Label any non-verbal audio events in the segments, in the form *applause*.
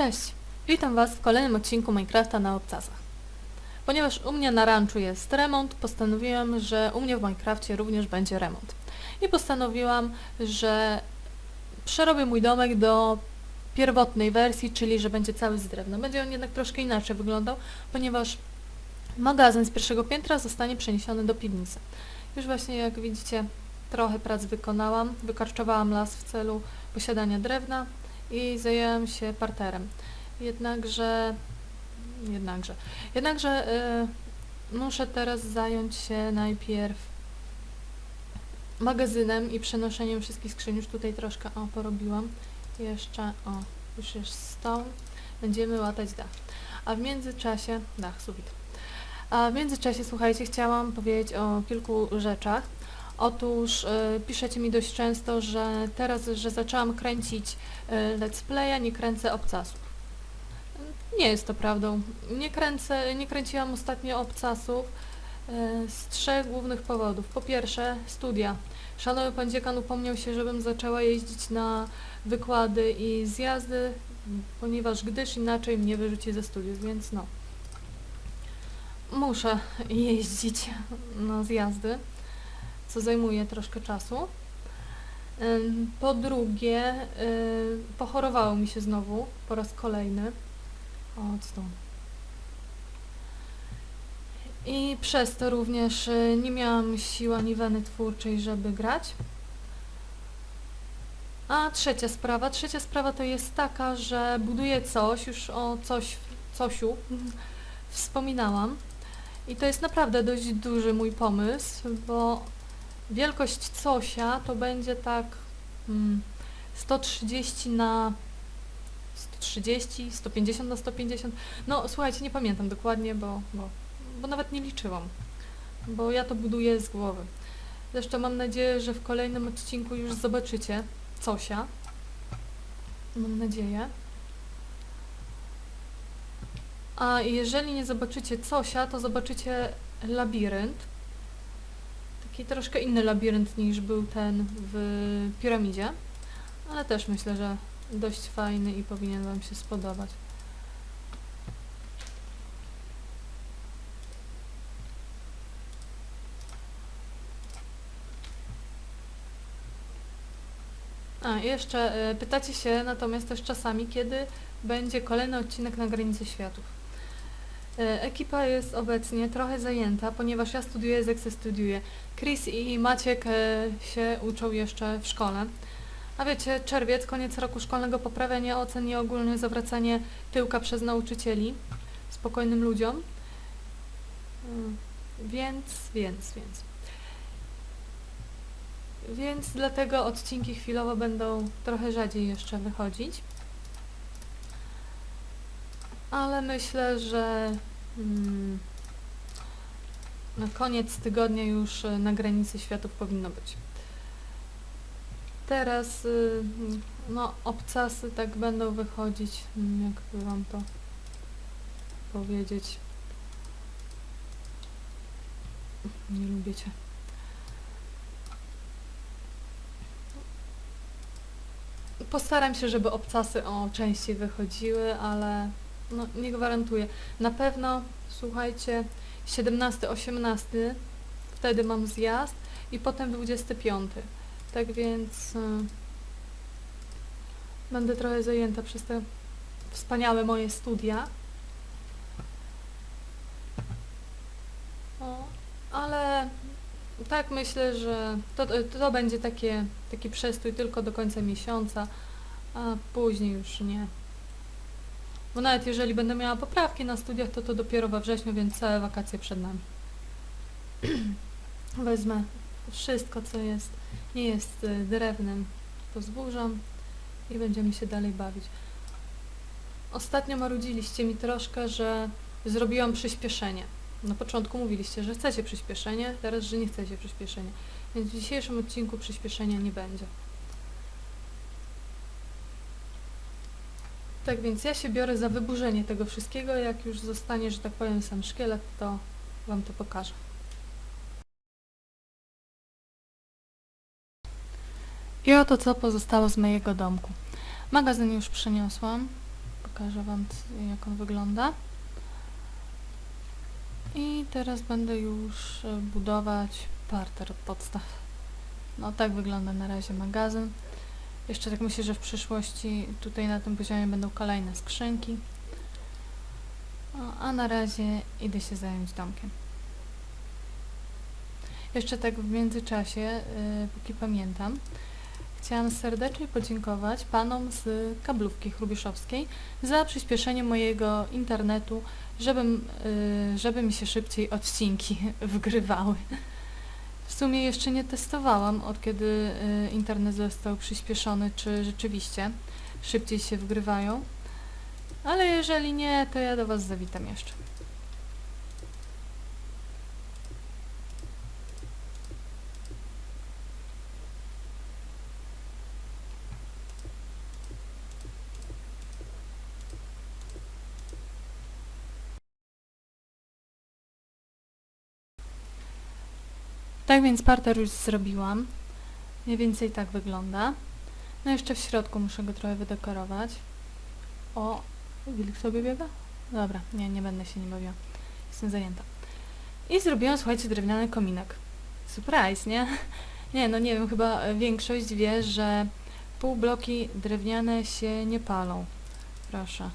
Cześć, witam Was w kolejnym odcinku Minecrafta na obcasach. Ponieważ u mnie na ranczu jest remont, postanowiłam, że u mnie w Minecrafcie również będzie remont. I postanowiłam, że przerobię mój domek do pierwotnej wersji, czyli że będzie cały z drewna. Będzie on jednak troszkę inaczej wyglądał, ponieważ magazyn z pierwszego piętra zostanie przeniesiony do piwnicy. Już właśnie jak widzicie, trochę prac wykonałam, wykarczowałam las w celu posiadania drewna i zajęłam się parterem. Jednakże, jednakże, jednakże y, muszę teraz zająć się najpierw magazynem i przenoszeniem wszystkich skrzyń. Już tutaj troszkę o, porobiłam. Jeszcze, o, już jest stoł. Będziemy łatać dach. A w międzyczasie, dach, sufit. A w międzyczasie, słuchajcie, chciałam powiedzieć o kilku rzeczach. Otóż y, piszecie mi dość często, że teraz, że zaczęłam kręcić y, let's playa, nie kręcę obcasów. Nie jest to prawdą. Nie kręcę, nie kręciłam ostatnio obcasów y, z trzech głównych powodów. Po pierwsze, studia. Szanowny pan dziekan upomniał się, żebym zaczęła jeździć na wykłady i zjazdy, ponieważ gdyż inaczej mnie wyrzuci ze studiów, więc no. Muszę *laughs* jeździć na zjazdy co zajmuje troszkę czasu. Po drugie, y, pochorowało mi się znowu po raz kolejny. O, stąd. I przez to również y, nie miałam siły ani weny twórczej, żeby grać. A trzecia sprawa, trzecia sprawa to jest taka, że buduję coś, już o coś, cosiu wspominałam. I to jest naprawdę dość duży mój pomysł, bo Wielkość cosia to będzie tak mm, 130 na 130, 150 na 150. No słuchajcie, nie pamiętam dokładnie, bo, bo, bo nawet nie liczyłam. Bo ja to buduję z głowy. Zresztą mam nadzieję, że w kolejnym odcinku już zobaczycie cosia. Mam nadzieję. A jeżeli nie zobaczycie cosia, to zobaczycie labirynt taki troszkę inny labirynt niż był ten w piramidzie, ale też myślę, że dość fajny i powinien Wam się spodobać. A, jeszcze y, pytacie się natomiast też czasami, kiedy będzie kolejny odcinek na granicy światów. E, Ekipa jest obecnie trochę zajęta, ponieważ ja studiuję, Zeksy studiuje. Chris i Maciek e, się uczą jeszcze w szkole. A wiecie, czerwiec, koniec roku szkolnego, poprawianie ocen i ogólnie zawracanie tyłka przez nauczycieli spokojnym ludziom. Mm, Więc, więc, więc. Więc dlatego odcinki chwilowo będą trochę rzadziej jeszcze wychodzić. Ale myślę, że na koniec tygodnia już e, na granicy światów powinno być. Teraz y, no, obcasy tak będą wychodzić, mm, jakby wam to powiedzieć. Nie lubię. Postaram się, żeby obcasy o częściej wychodziły, ale no, nie gwarantuję. Na pewno, słuchajcie, 17-18, wtedy mam zjazd i potem 25. Tak więc y, będę trochę zajęta przez te wspaniałe moje studia. O, ale tak myślę, że to, to będzie takie, taki przestój tylko do końca miesiąca, a później już nie. Bo nawet jeżeli będę miała poprawki na studiach, to to dopiero we wrześniu, więc całe wakacje przed nami. *clears throat* Wezmę wszystko, co jest, nie jest y, drewnem, to zburzam i będziemy się dalej bawić. Ostatnio marudziliście mi troszkę, że zrobiłam przyspieszenie. Na początku mówiliście, że chcecie przyspieszenie, teraz, że nie chcecie przyspieszenia. Więc w dzisiejszym odcinku przyspieszenia nie będzie. Tak więc ja się biorę za wyburzenie tego wszystkiego. Jak już zostanie, że tak powiem, sam szkielet, to Wam to pokażę. I oto co pozostało z mojego domku. Magazyn już przyniosłam. Pokażę Wam, jak on wygląda. I teraz będę już e, budować parter od podstaw. No tak wygląda na razie magazyn. Jeszcze tak myślę, że w przyszłości tutaj na tym poziomie będą kolejne skrzynki. A na razie idę się zająć domkiem. Jeszcze tak w międzyczasie, y, póki pamiętam, chciałam serdecznie podziękować panom z kablówki chrubieszowskiej za przyspieszenie mojego internetu, żebym, y, żeby mi się szybciej odcinki *laughs* wgrywały. W sumie jeszcze nie testowałam, od kiedy y, internet został przyspieszony, czy rzeczywiście szybciej się wgrywają. Ale jeżeli nie, to ja do Was zawitam jeszcze. Tak więc parter już zrobiłam. Mniej więcej tak wygląda. No jeszcze w środku muszę go trochę wydekorować. O, wilk sobie biega? Dobra, nie, nie będę się nim bawiła. Jestem zajęta. I zrobiłam, słuchajcie, drewniany kominek. Surprise, nie? *laughs* Nie, no nie wiem, chyba e, większość wie, że półbloki drewniane się nie palą. Proszę.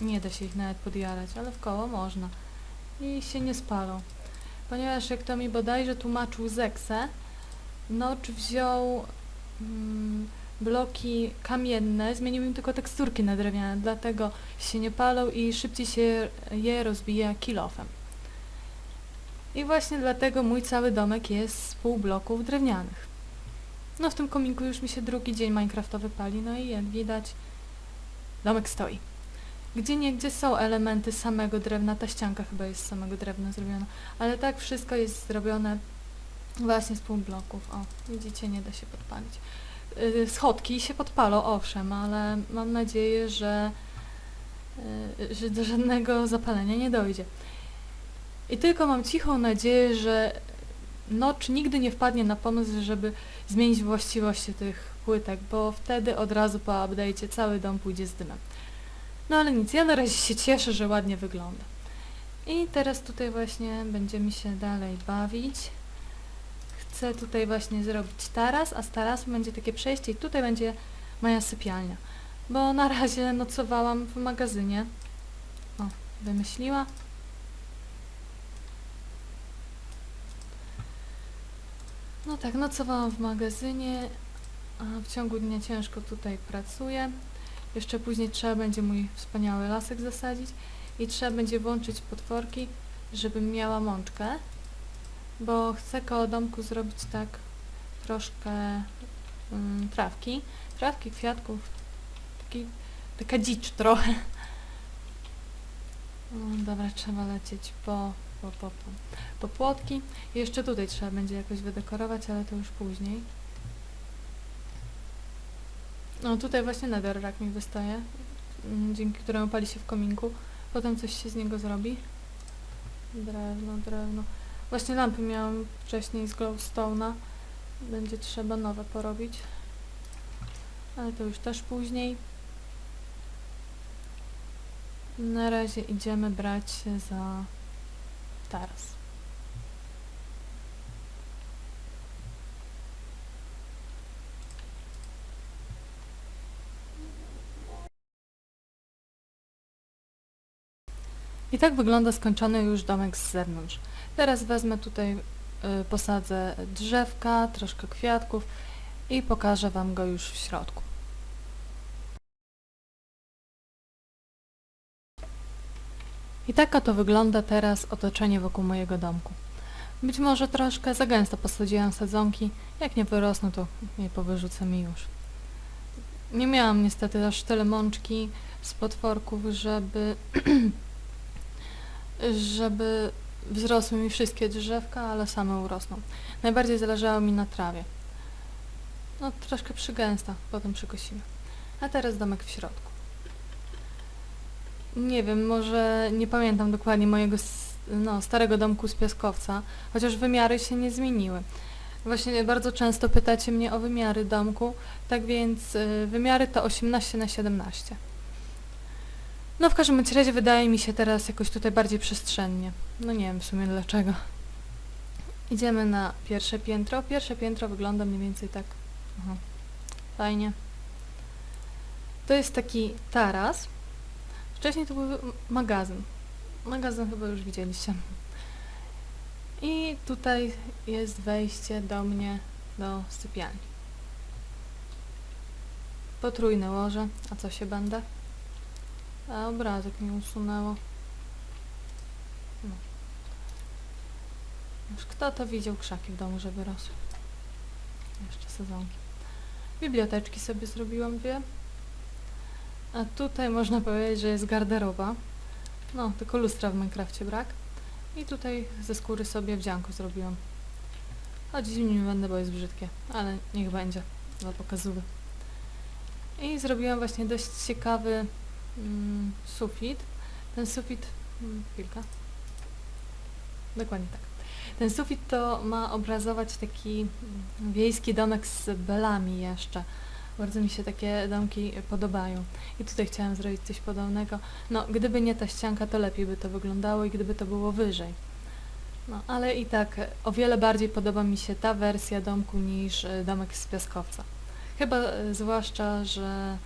Nie da się ich nawet podjarać, ale w koło można. I się nie spalą. Ponieważ jak to mi bodajże tłumaczył Zekse, Notch wziął mm, bloki kamienne, zmienił im tylko teksturki na drewniane, dlatego się nie palą i szybciej się je rozbija kilofem. I właśnie dlatego mój cały domek jest z pół bloków drewnianych. No w tym kominku już mi się drugi dzień minecraftowy pali, no i jak widać domek stoi. Gdzie niegdzie są elementy samego drewna, ta ścianka chyba jest z samego drewna zrobiona, ale tak wszystko jest zrobione właśnie z pół bloków. O, widzicie, nie da się podpalić. Yy, schodki się podpalą, owszem, ale mam nadzieję, że, yy, że do żadnego zapalenia nie dojdzie. I tylko mam cichą nadzieję, że Notch nigdy nie wpadnie na pomysł, żeby zmienić właściwości tych płytek, bo wtedy od razu po update'cie cały dom pójdzie z dymem. No ale nic, ja na razie się cieszę, że ładnie wygląda. I teraz tutaj właśnie będziemy się dalej bawić. Chcę tutaj właśnie zrobić taras, a z tarasu będzie takie przejście i tutaj będzie moja sypialnia. Bo na razie nocowałam w magazynie. O, wymyśliła. No tak, nocowałam w magazynie, a w ciągu dnia ciężko tutaj pracuję. Jeszcze później trzeba będzie mój wspaniały lasek zasadzić i trzeba będzie włączyć potworki, żebym miała mączkę, bo chcę koło domku zrobić tak troszkę mm, trawki, trawki, kwiatków, taki, taka dzicz trochę. No, dobra, trzeba lecieć po, po, po, po, po płotki. Jeszcze tutaj trzeba będzie jakoś wydekorować, ale to już później. No tutaj właśnie netherrack mi wystaje, mm, dzięki któremu pali się w kominku. Potem coś się z niego zrobi. Drewno, drewno. Właśnie lampy miałam wcześniej z glowstone'a. Będzie trzeba nowe porobić. Ale to już też później. Na razie idziemy brać się za taras. I tak wygląda skończony już domek z zewnątrz. Teraz wezmę tutaj, y, posadzę drzewka, troszkę kwiatków i pokażę Wam go już w środku. I taka to wygląda teraz otoczenie wokół mojego domku. Być może troszkę za gęsto posadziłam sadzonki, jak nie wyrosną to je powyrzucę mi już. Nie miałam niestety aż tyle mączki z potworków, żeby *clears throat* żeby wzrosły mi wszystkie drzewka, ale same urosną. Najbardziej zależało mi na trawie. No troszkę przygęsta, potem przykosimy. A teraz domek w środku. Nie wiem, może nie pamiętam dokładnie mojego no, starego domku z piaskowca, chociaż wymiary się nie zmieniły. Właśnie bardzo często pytacie mnie o wymiary domku, tak więc y, wymiary to 18 na 17. No w każdym razie wydaje mi się teraz jakoś tutaj bardziej przestrzennie. No nie wiem w sumie dlaczego. Idziemy na pierwsze piętro. Pierwsze piętro wygląda mniej więcej tak. Aha. Fajnie. To jest taki taras. Wcześniej to był magazyn. Magazyn chyba już widzieliście. I tutaj jest wejście do mnie do sypialni. Potrójne łoże. A co się będę? A obrazek mi usunęło. No. Już kto to widział krzaki w domu, żeby rosły? Jeszcze sezonki. Biblioteczki sobie zrobiłam dwie. A tutaj można powiedzieć, że jest garderoba. No, tylko lustra w Minecrafcie brak. I tutaj ze skóry sobie wdzianko zrobiłam. Choć z nim nie będę, bo jest brzydkie, ale niech będzie dla pokazówy. I zrobiłam właśnie dość ciekawy mm, sufit. Ten sufit... Mm, chwilka. Dokładnie tak. Ten sufit to ma obrazować taki wiejski domek z belami jeszcze. Bardzo mi się takie domki podobają. I tutaj chciałam zrobić coś podobnego. No, gdyby nie ta ścianka, to lepiej by to wyglądało i gdyby to było wyżej. No, ale i tak o wiele bardziej podoba mi się ta wersja domku niż domek z piaskowca. Chyba e, zwłaszcza, że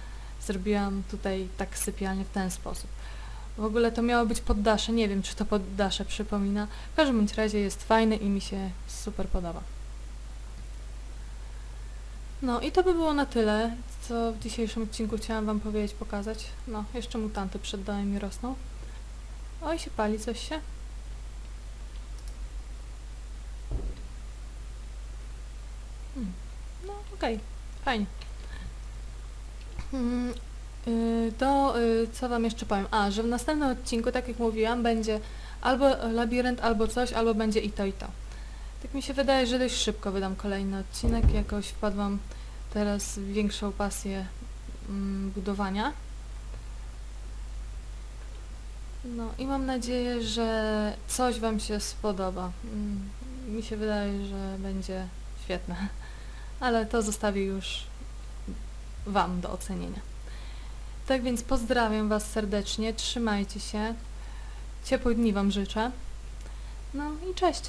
zrobiłam tutaj tak sypialnię w ten sposób. W ogóle to miało być poddasze, nie wiem czy to poddasze przypomina. W każdym bądź razie jest fajny i mi się super podoba. No i to by było na tyle, co w dzisiejszym odcinku chciałam Wam powiedzieć, pokazać. No, jeszcze mutanty przed domem mi rosną. Oj, się pali coś się. Hmm. No, okej, fajnie. Mm, y, To y, co Wam jeszcze powiem? A, że w następnym odcinku, tak jak mówiłam, będzie albo labirynt, albo coś, albo będzie i to, i to. Tak mi się wydaje, że dość szybko wydam kolejny odcinek. Jakoś wpadłam teraz w większą pasję mm, budowania. No i mam nadzieję, że coś Wam się spodoba. Mm, Mi się wydaje, że będzie świetne. *laughs* Ale to zostawię już Wam do ocenienia. Tak więc pozdrawiam Was serdecznie, trzymajcie się. Ciepłych dni Wam życzę. No i cześć.